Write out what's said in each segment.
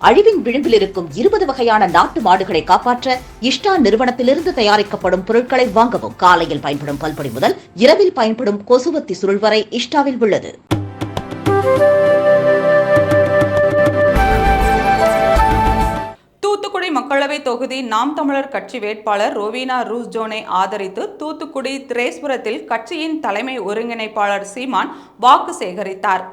அழிவின் விளிம்பில் இருக்கும் இருபது வகையான நாட்டு மாடுகளை காப்பாற்ற இஷ்டா நிறுவனத்திலிருந்து தயாரிக்கப்படும் பொருட்களை வாங்கவும் காலையில் பயன்படும் பல்பொடி முதல் இரவில் பயன்படும் கொசுவத்தி சுருள் வரை இஷ்டாவில் உள்ளது. தூத்துக்குடி மக்களவை தொகுதி நாம் தமிழர் கட்சி வேட்பாளர் ரோவினா ரூஸ் ஜோனை ஆதரித்து தூத்துக்குடி திரேஸ்வரத்தில் கட்சியின் தலைமை ஒருங்கிணைப்பாளர் சீமான் வாக்கு சேகரித்தார்.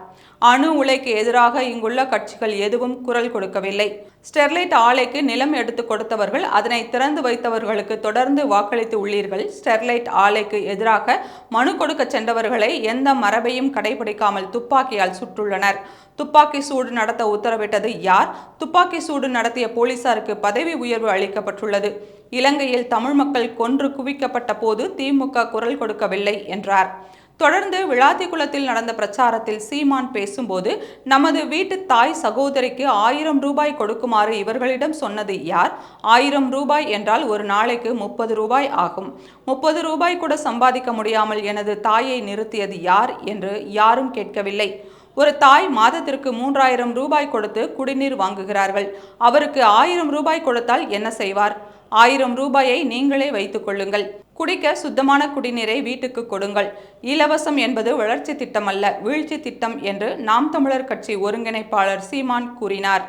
அணு உலைக்கு எதிராக இங்குள்ள கட்சிகள் எதுவும் குரல் கொடுக்கவில்லை. ஸ்டெர்லைட் ஆலைக்கு நிலம் எடுத்து கொடுத்தவர்கள் அதனை திறந்து வைத்தவர்களுக்கு தொடர்ந்து வாக்களித்து உள்ளீர்கள். ஸ்டெர்லைட் ஆலைக்கு எதிராக மனு கொடுக்க சென்றவர்களை எந்த மரபையும் கடைபிடிக்காமல் துப்பாக்கியால் சுட்டுள்ளனர். துப்பாக்கி சூடு நடத்த உத்தரவிட்டது யார்? துப்பாக்கி சூடு நடத்திய போலீசாருக்கு பதவி உயர்வு அளிக்கப்பட்டுள்ளது. இலங்கையில் தமிழ் மக்கள் கொன்று குவிக்கப்பட்ட போது திமுக குரல் கொடுக்கவில்லை என்றார். தொடர்ந்து விளாத்திக்குளத்தில் நடந்த பிரச்சாரத்தில் சீமான் பேசும்போது நமது வீட்டு தாய் சகோதரிக்கு ஆயிரம் ரூபாய் கொடுக்குமாறு இவர்களிடம் சொன்னது யார்? ஆயிரம் ரூபாய் என்றால் ஒரு நாளைக்கு முப்பது ரூபாய் ஆகும். முப்பது ரூபாய் கூட சம்பாதிக்க முடியாமல் எனது தாயை நிறுத்தியது யார்? என்று யாரும் கேட்கவில்லை. ஒரு தாய் மாதத்திற்கு மூன்றாயிரம் ரூபாய் கொடுத்து குடிநீர் வாங்குகிறார்கள். அவருக்கு ஆயிரம் ரூபாய் கொடுத்தால் என்ன செய்வார்? ஆயிரம் ரூபாயை நீங்களே வைத்துக் கொள்ளுங்கள். குடிக்க சுத்தமான குடிநீரை வீட்டுக்கு கொடுங்கள். இலவசம் என்பது வளர்ச்சி திட்டம் அல்ல வீழ்ச்சி திட்டம் என்று நாம் தமிழர் கட்சி ஒருங்கிணைப்பாளர் சீமான் கூறினார்.